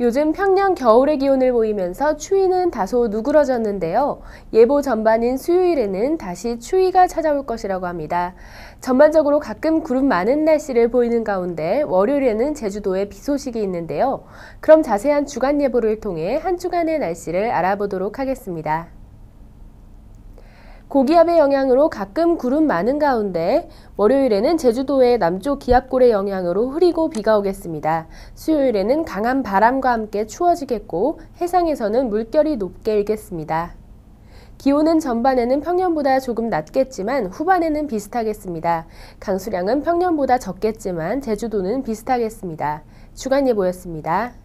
요즘 평년 겨울의 기온을 보이면서 추위는 다소 누그러졌는데요. 예보 전반인 수요일에는 다시 추위가 찾아올 것이라고 합니다. 전반적으로 가끔 구름 많은 날씨를 보이는 가운데 월요일에는 제주도에 비 소식이 있는데요. 그럼 자세한 주간 예보를 통해 한 주간의 날씨를 알아보도록 하겠습니다. 고기압의 영향으로 가끔 구름 많은 가운데 월요일에는 제주도의 남쪽 기압골의 영향으로 흐리고 비가 오겠습니다. 수요일에는 강한 바람과 함께 추워지겠고 해상에서는 물결이 높게 일겠습니다. 기온은 전반에는 평년보다 조금 낮겠지만 후반에는 비슷하겠습니다. 강수량은 평년보다 적겠지만 제주도는 비슷하겠습니다. 주간 예보였습니다.